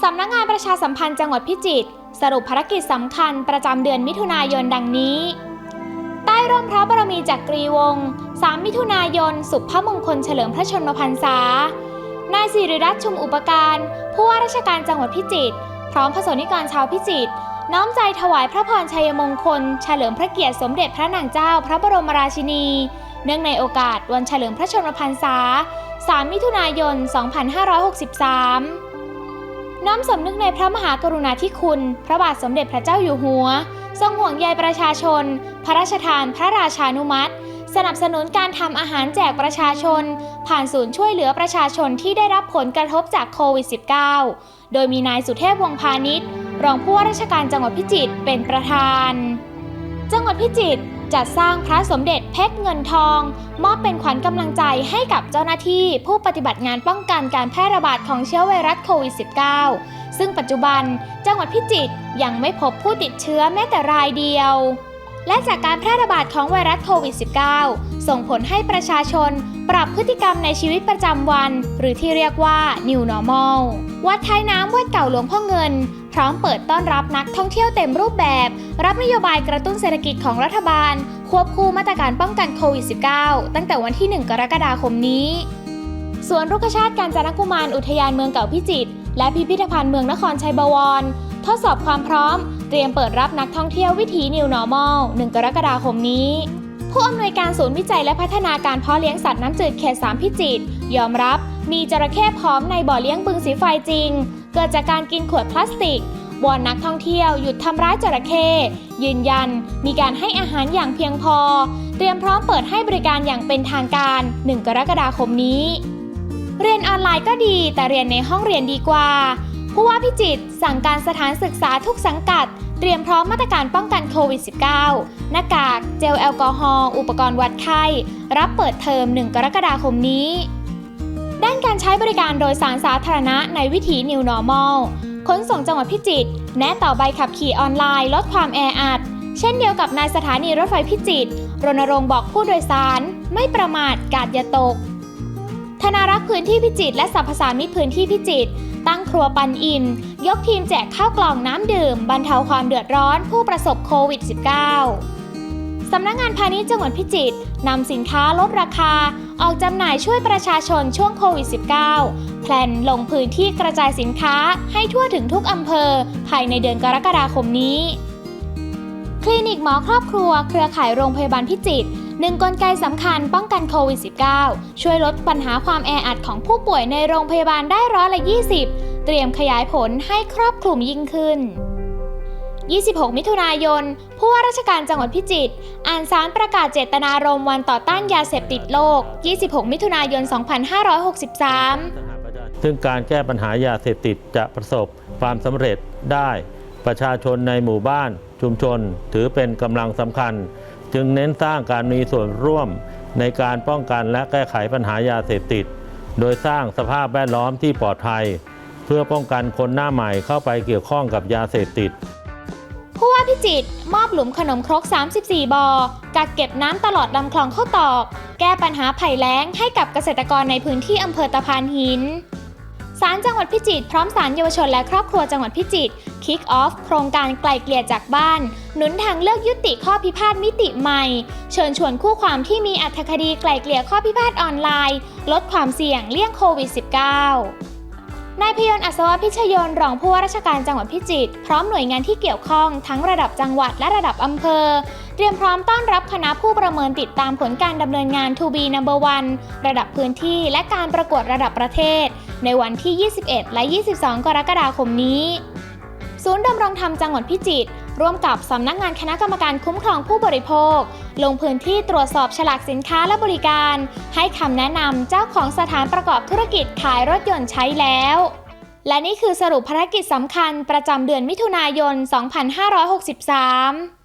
สำนักงานประชาสัมพันธ์จังหวัดพิจิตรสรุปภารกิจสำคัญประจำเดือนมิถุนายนดังนี้ ใต้ร่มพระบรมีจักรีวงศ์3มิถุนายน สุภมงคลเฉลิมพระชนมพรรษานายสิริรัตน์ชุมอุปการผู้ว่าราชการจังหวัดพิจิตรพร้อมพระสงฆ์นิกรชาวพิจิตรน้อมใจถวายพระพรชัยมงคล เฉลิมพระเกียรติสมเด็จพระนางเจ้าพระบรมราชินี เนื่องในโอกาสวันเฉลิมพระชนมพรรษา 3 มิถุนายน 2563 น้อมสำนึกในพระมหากรุณาธิคุณ พระบาทสมเด็จพระเจ้าอยู่หัว ทรงห่วงใยประชาชน พระราชทานพระราชานุมัติ สนับสนุนการทำอาหารแจกประชาชน ผ่านศูนย์ช่วยเหลือประชาชนที่ได้รับผลกระทบจากโควิด -19 โดยมีนายสุเทพวงพาณิชย์ รองผู้ว่าราชการจังหวัดพิจิตรเป็นประธาน จังหวัดพิจิตร จัดสร้างพระสมเด็จเพชรเงินทอง มอบเป็นขวัญกำลังใจให้กับเจ้าหน้าที่ผู้ปฏิบัติงานป้องกันการแพร่ระบาดของเชื้อไวรัสโควิด -19 ซึ่งปัจจุบันจังหวัดพิจิตรยังไม่พบผู้ติดเชื้อแม้แต่รายเดียว และจากการแพร่ระบาดของไวรัสโควิด -19 ส่งผลให้ประชาชนปรับพฤติกรรมในชีวิตประจำวัน หรือที่เรียกว่า New Normal วัดท้ายน้ำวัดเก่าหลวงพ่อเงิน พร้อมเปิดต้อนรับนักท่องเที่ยวเต็มรูปแบบ รับนโยบายกระตุ้นเศรษฐกิจของรัฐบาล ควบคู่มาตรการป้องกันโควิด -19 ตั้งแต่วันที่ 1 กรกฎาคมนี้สวนรุกชาติการจนกุมารอุทยานเมืองเก่าพิจิตรและพิพิธภัณฑ์เมืองนครชัยบวร ทดสอบความพร้อม เตรียมเปิดรับนักท่องเที่ยววิถี New Normal 1 กรกฎาคมนี้ ผู้อำนวยการศูนย์วิจัยและพัฒนาการเพาะเลี้ยงสัตว์น้ำจืดเขต3พิจิตรยอมรับ มีจระเข้พร้อมในบ่อเลี้ยงบึงสีไฟจริง เกิดจากการกินขวดพลาสติกวอนนักท่องเที่ยวหยุดทำร้ายจระเข้ยืนยัน มีการให้อาหารอย่างเพียงพอ เตรียมพร้อมเปิดให้บริการอย่างเป็นทางการ 1 กรกฎาคมนี้ เรียนออนไลน์ก็ดี แต่เรียนในห้องเรียนดีกว่าผู้ว่าพิจิตรสั่งการสถานศึกษาทุกสังกัด เตรียมพร้อมมาตรการป้องกันโควิด -19 หน้ากาก เจลแอลกอฮอล์ อุปกรณ์วัดไข้ รับเปิดเทอม 1 กรกฎาคมนี้ ด้านการใช้บริการโดยสารสาธารณะในวิถี New Normal ขนส่งจังหวัดพิจิตรแนะต่อใบขับขี่ออนไลน์ ลดความแออัด เช่นเดียวกับนายสถานีรถไฟพิจิตรรณรงค์บอกผู้โดยสาร ไม่ประมาทกาดอย่าตก ธนารักษ์พื้นที่พิจิตรและสรรพสามิตพื้นที่พิจิตร ตั้งครัวปันอิ่มยกทีมแจกข้าวกล่องน้ำดื่ม บรรเทาความเดือดร้อนผู้ประสบโควิด -19 สำนักงานพาณิชย์จังหวัดพิจิตรนำสินค้าลดราคา ออกจำหน่ายช่วยประชาชนช่วงโควิด -19 แพลนลงพื้นที่กระจายสินค้าให้ทั่วถึงทุกอำเภอ ภายในเดือนกรกฎาคมนี้ คลินิกหมอครอบครัว เครือข่ายโรงพยาบาลพิจิตรหนึ่งกลไกสำคัญป้องกันโควิด -19 ช่วยลดปัญหาความแออัดของผู้ป่วยในโรงพยาบาลได้ร้อยละ 20 เตรียมขยายผลให้ครอบคลุมยิ่งขึ้น 26 มิถุนายน ผู้ว่าราชการจังหวัดพิจิตรอ่านสารประกาศเจตนารมณ์วันต่อต้านยาเสพติดโลก 26 มิถุนายน 2563 ซึ่งการแก้ปัญหายาเสพติดจะประสบความสำเร็จได้ ประชาชนในหมู่บ้านชุมชน ถือเป็นกำลังสำคัญ จึงเน้นสร้างการมีส่วนร่วมในการป้องกันและแก้ไขปัญหายาเสพติด โดยสร้างสภาพแวดล้อมที่ปลอดภัย เพื่อป้องกันคนหน้าใหม่เข้าไปเกี่ยวข้องกับยาเสพติดผู้ว่าพิจิตรมอบหลุมขนมครก 34 บอ่อกักเก็บน้ำตลอดลำคลองเข้าตอก แก้ปัญหาภัยแล้งให้กับเกษตรกรในพื้นที่อำเภอตะพานหิน ศาลจังหวัดพิจิตรพร้อมศาลเยาวชนและครอบครัวจังหวัดพิจิตรคิกออฟโครงการไกลเกลี่ยจากบ้าน หนุนทางเลือกยุติข้อพิพาทมิติใหม่ เชิญชวนคู่ความที่มีอัธคดีไกลเกลี่ยข้อพิพาทออนไลน์ ลดความเสี่ยงเลี่ยงโควิด -19 นายพยนต์อัศวพิชยนรองผู้ว่าราชการจังหวัดพิจิตรพร้อมหน่วยงานที่เกี่ยวข้องทั้งระดับจังหวัดและระดับอำเภอ เตรียมพร้อมต้อนรับคณะผู้ประเมินติดตามผลการดำเนินงาน To be number one ระดับพื้นที่และการประกวดระดับประเทศ ในวันที่ 21 และ 22 กรกฎาคมนี้ ศูนย์ดำรงธรรมจังหวัดพิจิตรร่วมกับสำนักงานคณะกรรมการคุ้มครองผู้บริโภค ลงพื้นที่ตรวจสอบฉลากสินค้าและบริการ ให้คำแนะนำเจ้าของสถานประกอบธุรกิจขายรถยนต์ใช้แล้ว และนี่คือสรุปภารกิจสำคัญประจำเดือนมิถุนายน 2563